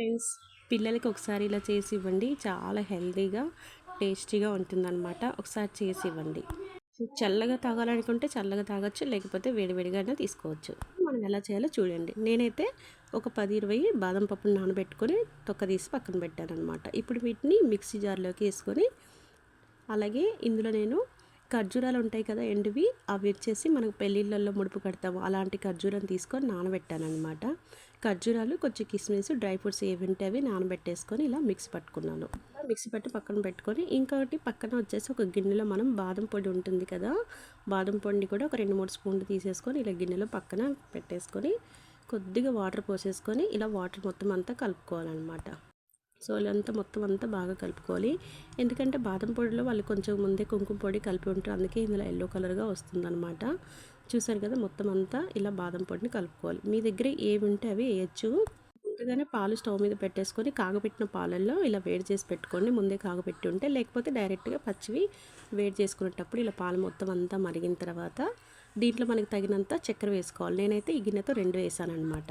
Friends పిల్లలకి ఒకసారి ఇలా చేసి ఇవ్వండి. చాలా హెల్తీగా టేస్టీగా ఉంటుందన్నమాట. ఒకసారి చేసి ఇవ్వండి. చల్లగా తాగాలనుకుంటే చల్లగా తాగొచ్చు లేకపోతే వేడివేడిగానే తీసుకోవచ్చు. మనం ఎలా చేయాలో చూడండి. నేనైతే ఒక పది ఇరవై బాదం పప్పును నానబెట్టుకొని తొక్క తీసి పక్కన పెట్టాను అనమాట ఇప్పుడు వీటిని మిక్సీ జార్లోకి వేసుకొని అలాగే ఇందులో నేను ఖర్జూరాలు ఉంటాయి కదా ఎండివి అవి వచ్చేసి మనకు పెళ్ళిళ్ళల్లో ముడుపు కడతాము. అలాంటి ఖర్జూరం తీసుకొని నానబెట్టాను అనమాట ఖర్జూరాలు కొంచెం కిస్మిస్ డ్రై ఫ్రూట్స్ ఏవి ఉంటే అవి నానబెట్టేసుకొని ఇలా మిక్సీ పట్టుకున్నాను. మిక్సీ పట్టి పక్కన పెట్టుకొని ఇంకొకటి పక్కన వచ్చేసి ఒక గిన్నెలో మనం బాదం పొడి ఉంటుంది కదా బాదం పొడిని కూడా ఒక రెండు మూడు స్పూన్లు తీసేసుకొని ఇలా గిన్నెలో పక్కన పెట్టేసుకొని కొద్దిగా వాటర్ పోసేసుకొని ఇలా వాటర్ మొత్తం అంతా కలుపుకోవాలన్నమాట. సో ఇదంతా మొత్తం అంతా బాగా కలుపుకోవాలి. ఎందుకంటే బాదం పొడిలో వాళ్ళు కొంచెం ముందే కుంకుమ పొడి కలిపి ఉంటారు అందుకే ఇందులో ఎల్లో కలర్గా వస్తుందన్నమాట. చూసారు కదా మొత్తం అంతా ఇలా బాదం పొడిని కలుపుకోవాలి. మీ దగ్గర ఏమి ఉంటే అవి వేయచ్చు. ముందుగానే పాలు స్టవ్ మీద పెట్టేసుకొని కాగబెట్టిన పాలల్లో ఇలా వేడి చేసి పెట్టుకొని ముందే కాగబెట్టి ఉంటే లేకపోతే డైరెక్ట్గా పచ్చివి వేడి చేసుకునేటప్పుడు ఇలా పాలు మొత్తం అంతా మరిగిన తర్వాత దీంట్లో మనకి తగినంత చక్కెర వేసుకోవాలి. నేనైతే ఈ గిన్నెతో రెండు వేసాను అనమాట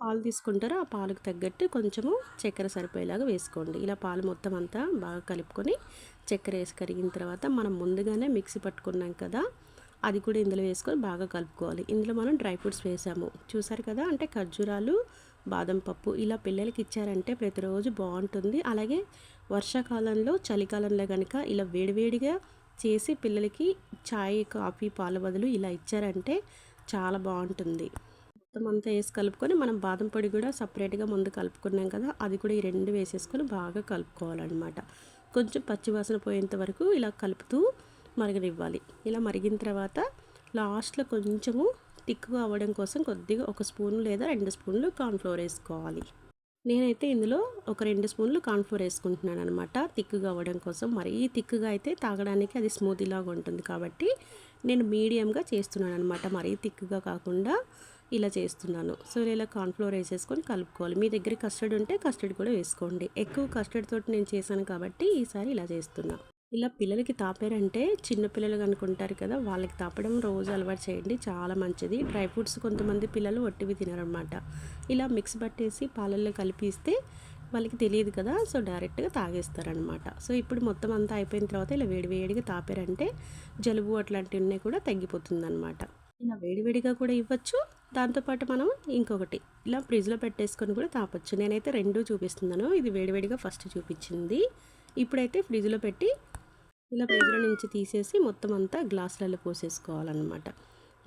పాలు తీసుకుంటారో ఆ పాలకు తగ్గట్టు కొంచెము చక్కెర సరిపోయేలాగా వేసుకోండి. ఇలా పాలు మొత్తం అంతా బాగా కలుపుకొని చక్కెర వేసి కరిగిన తర్వాత మనం ముందుగానే మిక్సీ పట్టుకున్నాం కదా అది కూడా ఇందులో వేసుకొని బాగా కలుపుకోవాలి. ఇందులో మనం డ్రై ఫ్రూట్స్ వేసాము. చూసారు కదా అంటే ఖర్జూరాలు బాదం పప్పు ఇలా పిల్లలకి ఇచ్చారంటే ప్రతిరోజు బాగుంటుంది. అలాగే వర్షాకాలంలో చలికాలంలో కనుక ఇలా వేడివేడిగా చేసి పిల్లలకి చాయ్ కాఫీ పాల బదులు ఇలా ఇచ్చారంటే చాలా బాగుంటుంది. మొత్తం అంతా వేసి కలుపుకొని మనం బాదం పొడి కూడా సపరేట్గా ముందు కలుపుకున్నాం కదా అది కూడా ఈ రెండు వేసేసుకొని బాగా కలుపుకోవాలన్నమాట. కొంచెం పచ్చివాసన పోయేంత వరకు ఇలా కలుపుతూ మరగనివ్వాలి. ఇలా మరిగిన తర్వాత లాస్ట్లో కొంచెము టిక్కుగా అవ్వడం కోసం కొద్దిగా ఒక స్పూన్ లేదా రెండు స్పూన్లు కార్న్ఫ్లోర్ వేసుకోవాలి. నేనైతే ఇందులో ఒక రెండు స్పూన్లు కార్న్ఫ్లోర్ వేసుకుంటున్నాను అనమాట తిక్కుగా అవ్వడం కోసం. మరీ తిక్కుగా అయితే తాగడానికి అది స్మూతీలాగా ఉంటుంది కాబట్టి నేను మీడియంగా చేస్తున్నాను అనమాట మరీ తిక్కుగా కాకుండా ఇలా చేస్తున్నాను. సో ఇలా కార్న్ఫ్లోర్ వేసేసుకొని కలుపుకోవాలి. మీ దగ్గర కస్టర్డ్ ఉంటే కస్టర్డ్ కూడా వేసుకోండి. ఎక్కువ కస్టర్డ్ తోటి నేను చేశాను కాబట్టి ఈసారి ఇలా చేస్తున్నా. ఇలా పిల్లలకి తాపారంటే చిన్నపిల్లలు అనుకుంటారు కదా వాళ్ళకి తాపడం రోజు అలవాటు చేయండి. చాలా మంచిది. డ్రై ఫ్రూట్స్ కొంతమంది పిల్లలు ఒట్టివి తినరనమాట ఇలా మిక్స్ పట్టేసి పాలల్లో కలిపిస్తే వాళ్ళకి తెలియదు కదా సో డైరెక్ట్గా తాగేస్తారనమాట. సో ఇప్పుడు మొత్తం అంతా అయిపోయిన తర్వాత ఇలా వేడివేడిగా తాపారంటే జలుబు అట్లాంటివన్నీ కూడా తగ్గిపోతుంది అనమాట ఇలా వేడివేడిగా కూడా ఇవ్వచ్చు. దాంతోపాటు మనం ఇంకొకటి ఇలా ఫ్రిడ్జ్లో పెట్టేసుకొని కూడా తాపొచ్చు. నేనైతే రెండు చూపిస్తున్నాను. ఇది వేడివేడిగా ఫస్ట్ చూపించింది. ఇప్పుడైతే ఫ్రిడ్జ్లో పెట్టి ఇలా ఫ్రిడ్జ్లో నుంచి తీసేసి మొత్తం అంతా గ్లాసులలో పోసేసుకోవాలన్నమాట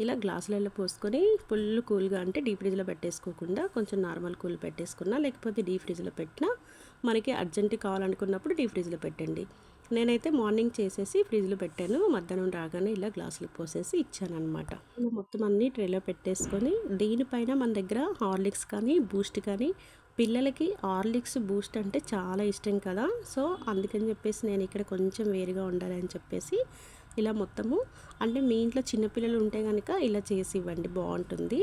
ఇలా గ్లాసులలో పోసుకొని ఫుల్ కూల్గా అంటే డీప్ ఫ్రిడ్జ్లో పెట్టేసుకోకుండా కొంచెం నార్మల్ కూల్ పెట్టేసుకున్నా లేకపోతే డీప్ ఫ్రిడ్జ్లో పెట్టినా మనకి అర్జెంట్ కావాలనుకున్నప్పుడు డీప్ ఫ్రిడ్జ్లో పెట్టండి. నేనైతే మార్నింగ్ చేసేసి ఫ్రిడ్జ్లో పెట్టాను మధ్యాహ్నం రాగానే ఇలా గ్లాసులు పోసేసి ఇచ్చాను అనమాట మొత్తం అన్ని ట్రేలో పెట్టేసుకొని దీనిపైన మన దగ్గర హార్లిక్స్ కానీ బూస్ట్ కానీ పిల్లలకి హార్లిక్స్ బూస్ట్ అంటే చాలా ఇష్టం కదా. సో అందుకని చెప్పేసి నేను ఇక్కడ కొంచెం వేరుగా ఉండాలి అని చెప్పేసి ఇలా మొత్తము. అంటే మీ ఇంట్లో చిన్నపిల్లలు ఉంటే కనుక ఇలా చేసి ఇవ్వండి బాగుంటుంది.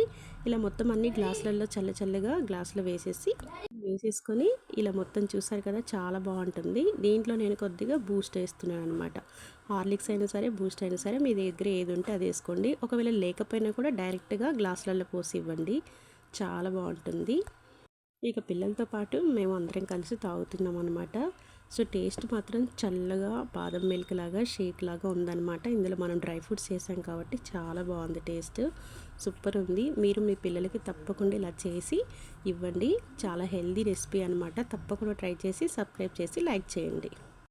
ఇలా మొత్తం అన్ని గ్లాసులలో చల్ల చల్లగా గ్లాసులో వేసేసి వేసేసుకొని ఇలా మొత్తం చూసారు కదా చాలా బాగుంటుంది. దీంట్లో నేను కొద్దిగా బూస్ట్ వేస్తున్నాను అనమాట హార్లిక్స్ అయినా సరే బూస్ట్ అయినా సరే మీ దగ్గర ఏది ఉంటే అది వేసుకోండి. ఒకవేళ లేకపోయినా కూడా డైరెక్ట్గా గ్లాసులలో పోసి ఇవ్వండి చాలా బాగుంటుంది. ఇక పిల్లలతో పాటు మేము అందరం కలిసి తాగుతున్నాం అనమాట సో టేస్ట్ మాత్రం చల్లగా బాదం మిల్క్ లాగా షేక్ లాగా ఉందన్నమాట. ఇందులో మనం డ్రై ఫ్రూట్స్ వేసాం కాబట్టి చాలా బాగుంది టేస్ట్. సూపర్ ఉంది. మీరు మీ పిల్లలకి తప్పకుండా ఇలా చేసి ఇవ్వండి. చాలా హెల్దీ రెసిపీ అనమాట తప్పకుండా ట్రై చేసి సబ్స్క్రైబ్ చేసి లైక్ చేయండి.